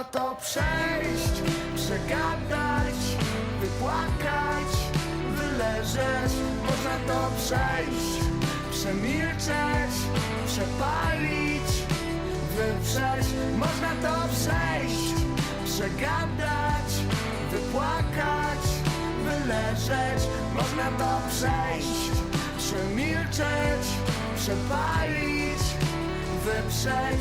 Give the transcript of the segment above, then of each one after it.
można to przejść, przegadać, wypłakać, wyleżeć. Można to przejść, przemilczeć, przepalić, wyprzeć. Można to przejść, przegadać, wypłakać, wyleżeć. Można to przejść, przemilczeć, przepalić, wyprzeć.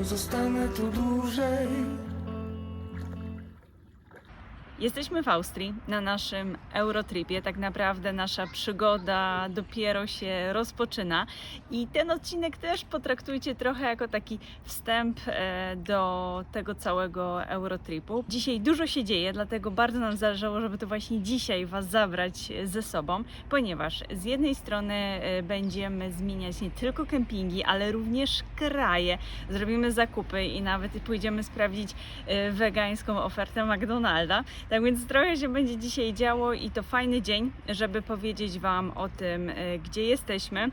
Zostanę tu dłużej. Jesteśmy w Austrii na naszym Eurotripie. Tak naprawdę nasza przygoda dopiero się rozpoczyna i ten odcinek też potraktujcie trochę jako taki wstęp e, do tego całego Eurotripu. Dzisiaj dużo się dzieje, dlatego bardzo nam zależało, żeby to właśnie dzisiaj Was zabrać ze sobą, ponieważ z jednej strony e, będziemy zmieniać nie tylko kempingi, ale również kraje. Zrobimy zakupy i nawet pójdziemy sprawdzić e, wegańską ofertę McDonalda. Tak więc trochę się będzie dzisiaj działo i to fajny dzień, żeby powiedzieć Wam o tym, e, gdzie jesteśmy.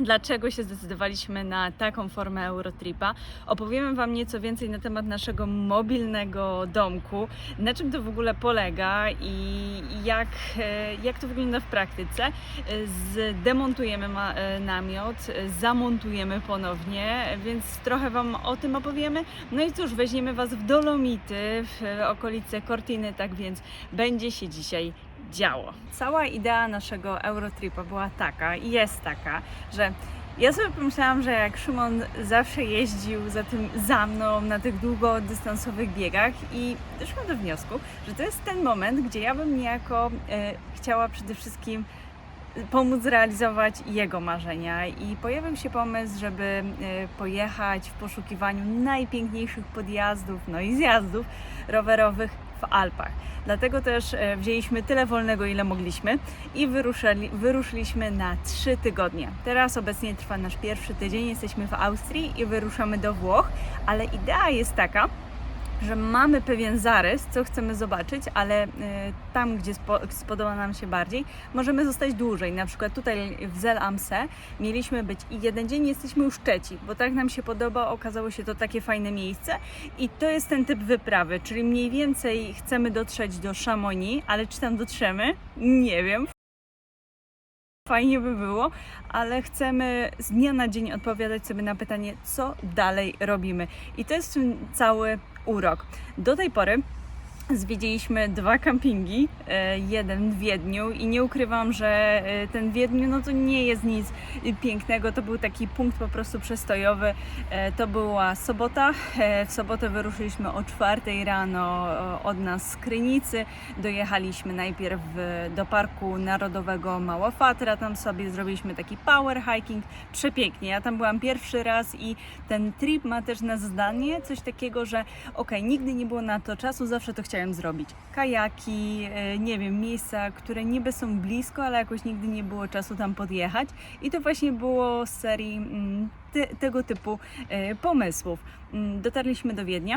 Dlaczego się zdecydowaliśmy na taką formę Eurotripa? Opowiemy Wam nieco więcej na temat naszego mobilnego domku, na czym to w ogóle polega i jak, e, jak to wygląda w praktyce. Zdemontujemy e, namiot, zamontujemy ponownie, więc trochę Wam o tym opowiemy. No i cóż, weźmiemy Was w Dolomity, w okolice Cortiny, tak więc będzie się dzisiaj działo. Cała idea naszego Eurotripa była taka i jest taka, że ja sobie pomyślałam, że jak Szymon zawsze jeździł za tym za mną na tych długodystansowych biegach i doszłam do wniosku, że to jest ten moment, gdzie ja bym niejako e, chciała przede wszystkim pomóc zrealizować jego marzenia i pojawił się pomysł, żeby e, pojechać w poszukiwaniu najpiękniejszych podjazdów, no i zjazdów rowerowych Alpach. Dlatego też e, wzięliśmy tyle wolnego, ile mogliśmy i wyruszyli, wyruszyliśmy na trzy tygodnie. Teraz obecnie trwa nasz pierwszy tydzień, jesteśmy w Austrii i wyruszamy do Włoch, ale idea jest taka, że mamy pewien zarys, co chcemy zobaczyć, ale e, tam, gdzie spo, spodoba nam się bardziej, możemy zostać dłużej. Na przykład tutaj w Zel Amse mieliśmy być i jeden dzień jesteśmy już trzeci, bo tak nam się podoba, okazało się to takie fajne miejsce i to jest ten typ wyprawy, czyli mniej więcej chcemy dotrzeć do Chamonix, ale czy tam dotrzemy? Nie wiem. Fajnie by było, ale chcemy z dnia na dzień odpowiadać sobie na pytanie, co dalej robimy. I to jest cały urok. Do tej pory zwiedziliśmy dwa kampingi, e, jeden w Wiedniu i nie ukrywam, że e, ten Wiedniu no to nie jest nic pięknego, to był taki punkt po prostu przestojowy. E, To była sobota, w sobotę wyruszyliśmy o czwartej rano od nas z Krynicy, dojechaliśmy najpierw do Parku Narodowego Mała Fatra, tam sobie zrobiliśmy taki power hiking, przepięknie, ja tam byłam pierwszy raz i ten trip ma też na zdanie coś takiego, że okej, nigdy nie było na to czasu, zawsze to chciałem zrobić. Kajaki, e, nie wiem, miejsca, które niby są blisko, ale jakoś nigdy nie było czasu tam podjechać i to właśnie było z serii mm, tego typu e, pomysłów. Mm, Dotarliśmy do Wiednia.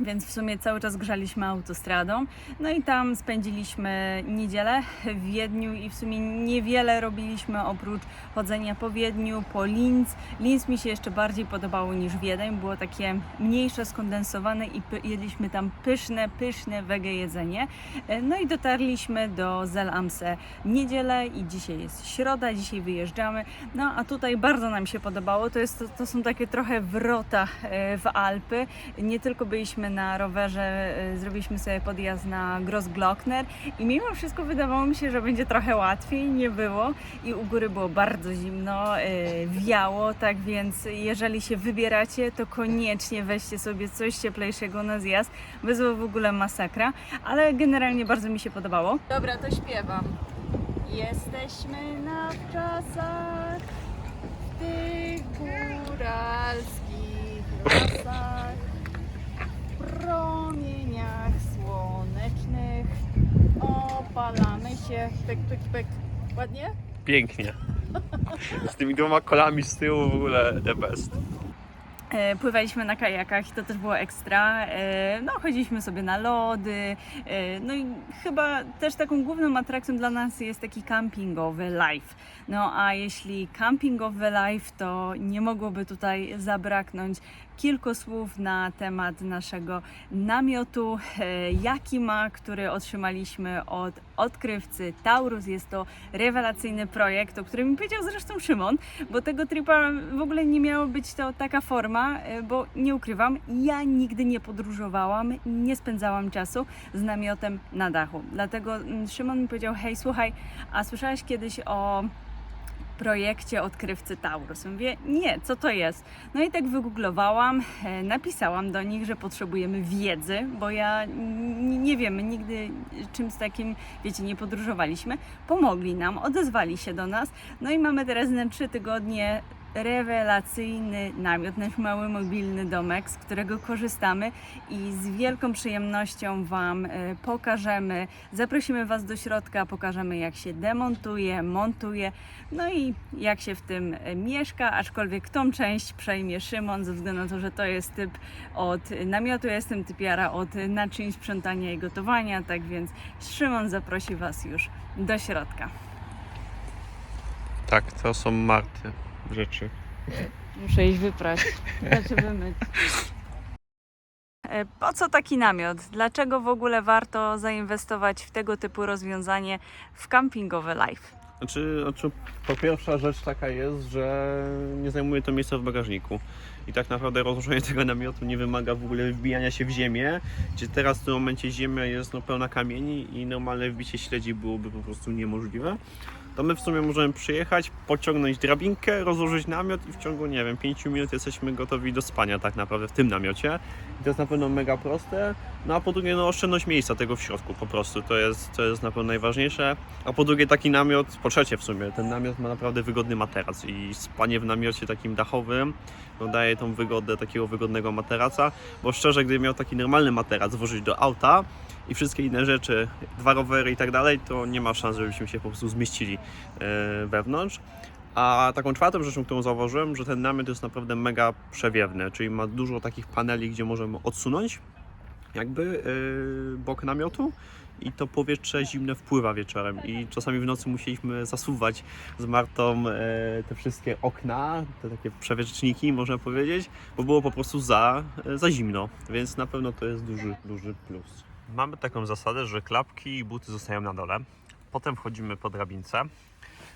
Więc w sumie cały czas grzaliśmy autostradą. No i tam spędziliśmy niedzielę w Wiedniu i w sumie niewiele robiliśmy oprócz chodzenia po Wiedniu, po Linz. Linz mi się jeszcze bardziej podobało niż Wiedeń. Było takie mniejsze, skondensowane i jedliśmy tam pyszne, pyszne wege jedzenie. E, No i dotarliśmy do Zelamse niedzielę i dzisiaj jest środa, dzisiaj wyjeżdżamy. No a tutaj bardzo nam się podobało. To, jest, to są takie trochę wrota e, w Alpy. Nie tylko byliśmy na rowerze, e, zrobiliśmy sobie podjazd na Grossglockner i mimo wszystko wydawało mi się, że będzie trochę łatwiej. Nie było i u góry było bardzo zimno, e, wiało, tak więc jeżeli się wybieracie, to koniecznie weźcie sobie coś cieplejszego na zjazd. Wyzwał w ogóle masakra, ale generalnie bardzo mi się podobało. Dobra, to śpiewam. Jesteśmy na wczasach w się. Pyk, pyk. Ładnie? Pięknie. Z tymi dwoma kolami z tyłu w ogóle the best. E, Pływaliśmy na kajakach i to też było ekstra. E, No, chodziliśmy sobie na lody. e, No i chyba też taką główną atrakcją dla nas jest taki campingowy life. No a jeśli campingowy life, to nie mogłoby tutaj zabraknąć kilku słów na temat naszego namiotu e, Yakima, który otrzymaliśmy od odkrywcy Taurus. Jest to rewelacyjny projekt, o którym mi powiedział zresztą Szymon, bo tego tripa w ogóle nie miało być to taka forma, e, bo nie ukrywam, ja nigdy nie podróżowałam, nie spędzałam czasu z namiotem na dachu. Dlatego mm, Szymon mi powiedział, hej słuchaj, a słyszałeś kiedyś o projekcie odkrywcy Taurus. Mówię, nie, co to jest? No i tak wygooglowałam, e, napisałam do nich, że potrzebujemy wiedzy, bo ja nie wiemy, nigdy czymś takim, wiecie, nie podróżowaliśmy. Pomogli nam, odezwali się do nas, no i mamy teraz na trzy tygodnie rewelacyjny namiot, nasz mały mobilny domek, z którego korzystamy i z wielką przyjemnością Wam e, pokażemy. Zaprosimy Was do środka, pokażemy jak się demontuje, montuje, no i jak się w tym e, mieszka, aczkolwiek tą część przejmie Szymon ze względu na to, że to jest typ od namiotu, ja jestem typiara od naczyń sprzątania i gotowania, tak więc Szymon zaprosi Was już do środka. Tak, to są Marty rzeczy. Muszę iść wyprać, znaczy wymyć. E, Po co taki namiot? Dlaczego w ogóle warto zainwestować w tego typu rozwiązanie w campingowe life? Znaczy, znaczy, po pierwsza rzecz taka jest, że nie zajmuje to miejsca w bagażniku. I tak naprawdę rozłożenie tego namiotu nie wymaga w ogóle wbijania się w ziemię, gdzie teraz w tym momencie ziemia jest no, pełna kamieni i normalne wbicie śledzi byłoby po prostu niemożliwe. To my w sumie możemy przyjechać, pociągnąć drabinkę, rozłożyć namiot i w ciągu, nie wiem, 5 minut jesteśmy gotowi do spania tak naprawdę w tym namiocie. I to jest na pewno mega proste. No a po drugie, no oszczędność miejsca tego w środku po prostu, to jest, to jest na pewno najważniejsze. A po drugie taki namiot, po trzecie w sumie, ten namiot ma naprawdę wygodny materac i spanie w namiocie takim dachowym no daje tą wygodę takiego wygodnego materaca, bo szczerze, gdybym miał taki normalny materac włożyć do auta i wszystkie inne rzeczy, dwa rowery i tak dalej, to nie ma szans, żebyśmy się po prostu zmieścili e, wewnątrz. A taką czwartą rzeczą, którą zauważyłem, że ten namiot jest naprawdę mega przewiewny, czyli ma dużo takich paneli, gdzie możemy odsunąć jakby e, bok namiotu i to powietrze zimne wpływa wieczorem i czasami w nocy musieliśmy zasuwać z Martą e, te wszystkie okna, te takie przewieczniki można powiedzieć, bo było po prostu za, za zimno, więc na pewno to jest duży, duży plus. Mamy taką zasadę, że klapki i buty zostają na dole, potem wchodzimy po drabince,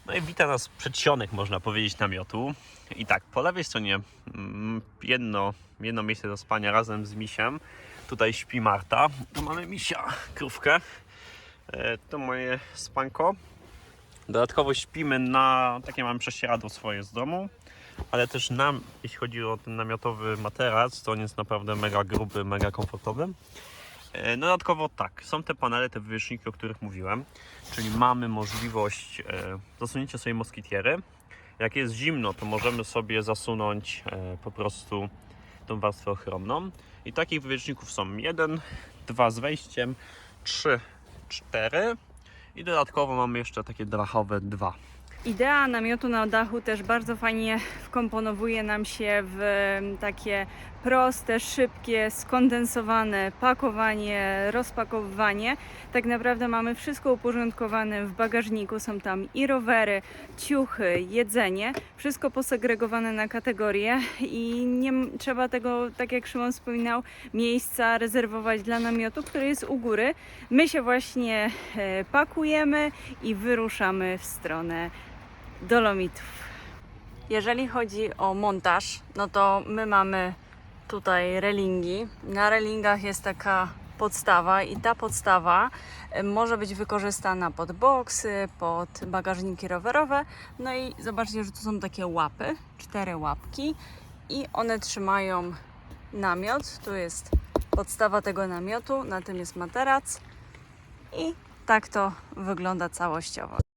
no i wita nas przedsionek, można powiedzieć, namiotu. I tak, po lewej stronie mm, jedno, jedno miejsce do spania razem z misiem. Tutaj śpi Marta. Tu mamy misia, krówkę. E, To moje spanko. Dodatkowo śpimy na, takie mam prześcieradło swoje z domu. Ale też nam, jeśli chodzi o ten namiotowy materac, to on jest naprawdę mega gruby, mega komfortowy. E, Dodatkowo tak, są te panele, te wywieszniki, o których mówiłem, czyli mamy możliwość e, zasunięcia sobie moskitiery. Jak jest zimno, to możemy sobie zasunąć e, po prostu tą warstwę ochronną. I takich wywieczników są jeden, dwa z wejściem, trzy, cztery i dodatkowo mamy jeszcze takie dachowe dwa. Idea namiotu na dachu też bardzo fajnie wkomponowuje nam się w takie proste, szybkie, skondensowane pakowanie, rozpakowywanie. Tak naprawdę mamy wszystko uporządkowane w bagażniku. Są tam i rowery, ciuchy, jedzenie, wszystko posegregowane na kategorie i nie trzeba tego, tak jak Szymon wspominał, miejsca rezerwować dla namiotu, który jest u góry. My się właśnie e, pakujemy i wyruszamy w stronę Dolomitów. Jeżeli chodzi o montaż, no to my mamy tutaj relingi. Na relingach jest taka podstawa i ta podstawa e, może być wykorzystana pod boksy, pod bagażniki rowerowe. No i zobaczcie, że tu są takie łapy, cztery łapki i one trzymają namiot. Tu jest podstawa tego namiotu, na tym jest materac i tak to wygląda całościowo.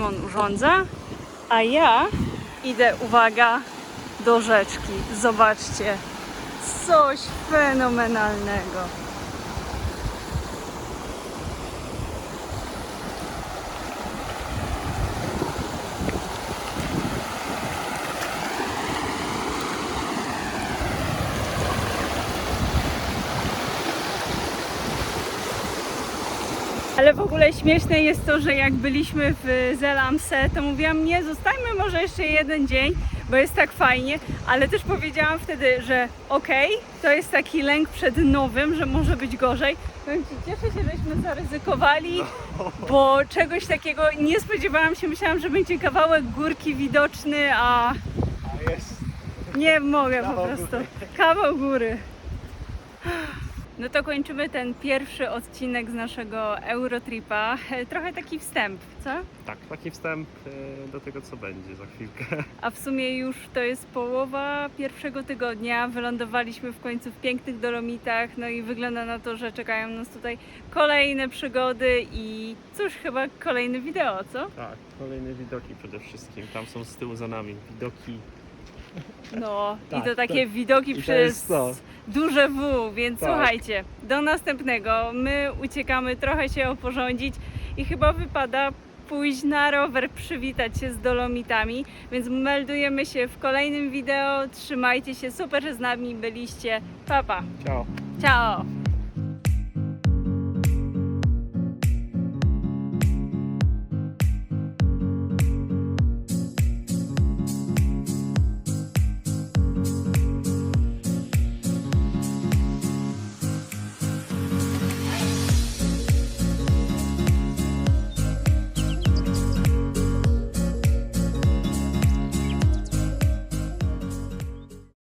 Szymon urządza, a ja idę, uwaga, do rzeczki. Zobaczcie, coś fenomenalnego. Ale w ogóle śmieszne jest to, że jak byliśmy w Zelamse, to mówiłam, nie, zostańmy może jeszcze jeden dzień, bo jest tak fajnie, ale też powiedziałam wtedy, że okej, to jest taki lęk przed nowym, że może być gorzej. Cieszę się, żeśmy zaryzykowali, bo czegoś takiego nie spodziewałam się. Myślałam, że będzie kawałek górki widoczny, a nie mogę po prostu. Kawał góry. No to kończymy ten pierwszy odcinek z naszego Eurotripa. E, Trochę taki wstęp, co? Tak, taki wstęp e, do tego, co będzie za chwilkę. A w sumie już to jest połowa pierwszego tygodnia. Wylądowaliśmy w końcu w pięknych Dolomitach, no i wygląda na to, że czekają nas tutaj kolejne przygody i cóż, chyba kolejne wideo, co? Tak, kolejne widoki przede wszystkim. Tam są z tyłu za nami widoki. No i Tak, to takie widoki i to przez jest to. duże W, więc Tak. słuchajcie, do następnego. My uciekamy trochę się oporządzić i chyba wypada pójść na rower, przywitać się z Dolomitami, więc meldujemy się w kolejnym wideo. Trzymajcie się, super, że z nami byliście. Pa, pa. Ciao. Ciao!